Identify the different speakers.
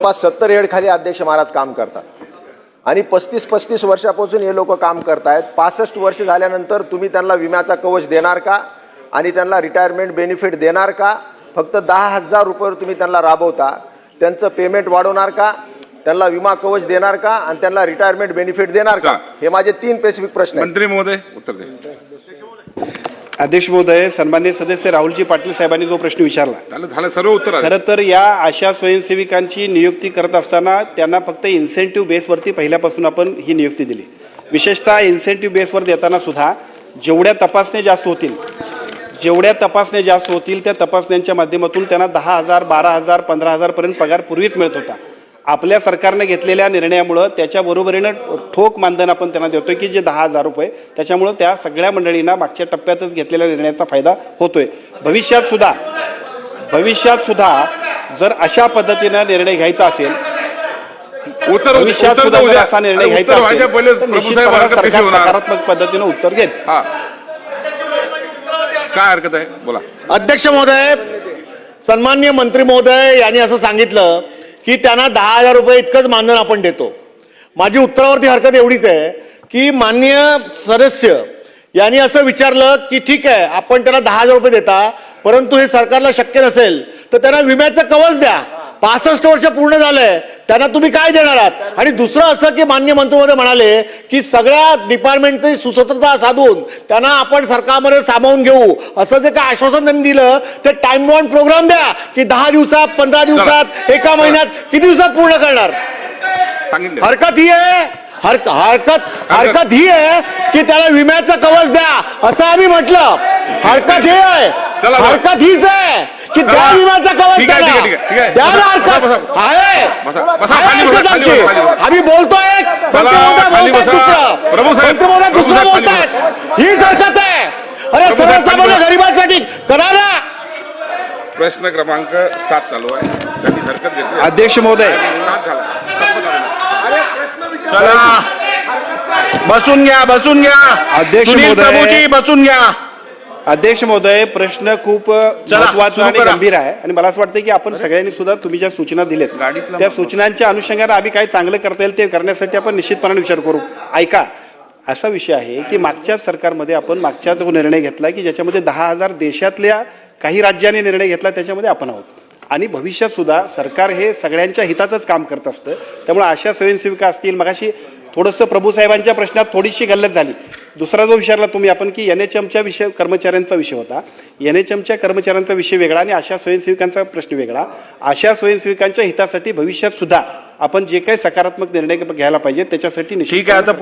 Speaker 1: पाच सत्तर हेड खाली अध्यक्ष महाराज काम करतात. आणि पस्तीस पस्तीस वर्षापासून हे लोक काम करतायत. पासष्ट वर्ष झाल्यानंतर तुम्ही त्यांना विम्याचा कवच देणार का? आणि त्यांना रिटायरमेंट बेनिफिट देणार का? फक्त दहा हजार रुपयावर तुम्ही त्यांना राबवता. त्यांचं पेमेंट वाढवणार का? त्यांना विमा कवच देणार का? आणि त्यांना रिटायरमेंट बेनिफिट देणार का. हे माझे तीन स्पेसिफिक प्रश्न
Speaker 2: मंत्री महोदय उत्तर दे
Speaker 3: अध्यक्ष महोदय सन्मान्य सदस्य राहुलजी पाटील साहेबांनी जो प्रश्न विचारला.
Speaker 2: झालं झालं सर्व उत्तर.
Speaker 3: खरं तर या आशा स्वयंसेविकांची नियुक्ती करत असताना त्यांना फक्त इन्सेंटिव्ह बेसवरती पहिल्यापासून आपण ही नियुक्ती दिली. विशेषतः इन्सेंटिव्ह बेसवर देताना सुद्धा जेवढ्या तपासण्या जास्त होतील जेवढ्या तपासण्या जास्त होतील त्या तपासण्यांच्या माध्यमातून त्यांना दहा हजार बारा हजार पंधरा हजारपर्यंत पगार पूर्वीच मिळत होता. आपल्या सरकारने घेतलेल्या निर्णयामुळं त्याच्या बरोबरीनं ठोक मानधन आपण त्यांना देतोय की जे दहा हजार रुपये त्याच्यामुळं त्या सगळ्या मंडळींना मागच्या टप्प्यातच घेतलेल्या निर्णयाचा फायदा होतोय. भविष्यात सुद्धा भविष्यात सुद्धा जर अशा पद्धतीनं निर्णय घ्यायचा असेल
Speaker 2: उत्तर
Speaker 3: भविष्यात सुद्धा जर
Speaker 2: उद्या.
Speaker 3: असा निर्णय घ्यायचा असेल तर निश्चितपणे सरकार सकारात्मक पद्धतीनं उत्तर घेईल.
Speaker 2: हा. काय हरकत आहे? बोला.
Speaker 4: अध्यक्ष महोदय सन्मान्य मंत्री महोदय यांनी असं सांगितलं की त्यांना दहा हजार रुपये इतकंच मानधन आपण देतो. माझी उत्तरावरती हरकत एवढीच आहे की माननीय सदस्य यांनी असं विचारलं की ठीक आहे आपण त्याला दहा हजार रुपये देता परंतु हे सरकारला शक्य नसेल तर त्यांना विम्याचं कवच द्या. पासष्ट वर्ष पूर्ण झालंय त्यांना तुम्ही काय देणार आहात? आणि दुसरं असं की मान्य मंत्रिमहोदय म्हणाले की सगळ्या डिपार्टमेंटची सुसूत्रता साधून त्यांना आपण सरकारमध्ये सामावून घेऊ. असं जे काय आश्वासन त्यांनी दिलं ते टाइम बॉन्ड प्रोग्राम द्या की दहा दिवसात पंधरा दिवसात एका महिन्यात किती दिवसात पूर्ण करणार? हरकत ही आहे. हरक हरकत हरकत ही आहे की त्याला विम्याचं कवच द्या. असं आम्ही म्हटलं. हरकत ही आहे.
Speaker 2: चला बरं.
Speaker 4: हरकत हीच आहे की
Speaker 2: चला.
Speaker 4: द्या विम्याचं कवच
Speaker 2: ठीक आहे,
Speaker 4: त्याला
Speaker 2: ठीक आहे, ठीक आहे.
Speaker 4: द्या ना
Speaker 2: बसा,
Speaker 4: हरकत
Speaker 2: बसा, बसा.
Speaker 4: आहे
Speaker 2: बसा, बसा,
Speaker 4: आहे
Speaker 2: खाली बसा,
Speaker 4: हरकत
Speaker 2: खाली
Speaker 4: आमची.
Speaker 2: बसा, खाली बसा.
Speaker 4: आम्ही बोलतोय
Speaker 2: चला, खाली बसा. प्रभू साहेब,
Speaker 4: मंत्री महोदय
Speaker 2: प्रभू
Speaker 4: दुसरं
Speaker 2: साहेब, खाली
Speaker 4: बोलतायत हीच हरकत आहे अरे
Speaker 2: प्रभू साहेब,
Speaker 4: सर्वसामान्य
Speaker 2: बसा.
Speaker 4: गरिबांसाठी करा ना
Speaker 2: प्रश्न क्रमांक सात चालू आहे त्यांनी हरकत घेतली
Speaker 3: अध्यक्ष महोदय
Speaker 2: सात झाला.
Speaker 5: चला बसून घ्या बसून घ्या
Speaker 3: अध्यक्ष
Speaker 5: सुनील
Speaker 3: महोदय.
Speaker 5: प्रभूजी बसून घ्या
Speaker 3: अध्यक्ष महोदय प्रश्न खूप
Speaker 5: महत्त्वाचा
Speaker 3: आणि. गंभीर आहे. आणि मला असं वाटतं की आपण सगळ्यांनी सुद्धा तुम्ही ज्या सूचना दिल्यात त्या सूचनांच्या अनुषंगाने आम्ही काय चांगलं करता येईल ते करण्यासाठी आपण निश्चितपणे विचार करू. ऐका असा विषय आहे की मागच्या सरकारमध्ये आपण मागच्या जो निर्णय घेतला की ज्याच्यामध्ये दहा हजार देशातल्या काही राज्यांनी निर्णय घेतला त्याच्यामध्ये आपण आहोत. आणि भविष्यात सुद्धा सरकार हे सगळ्यांच्या हिताचंच काम करत असतं. त्यामुळे अशा स्वयंसेविका असतील. मगाशी थोडंसं प्रभूसाहेबांच्या प्रश्नात थोडीशी गल्लत झाली. दुसरा जो विचारला तुम्ही आपण की एन एच एमच्या विषय कर्मचाऱ्यांचा विषय होता. एन एच एमच्या कर्मचाऱ्यांचा विषय वेगळा आणि अशा स्वयंसेविकांचा प्रश्न वेगळा. आशा स्वयंसेविकांच्या हितासाठी भविष्यात सुद्धा आपण जे काही सकारात्मक निर्णय घ्यायला पाहिजे त्याच्यासाठी
Speaker 5: ठीक आहे आता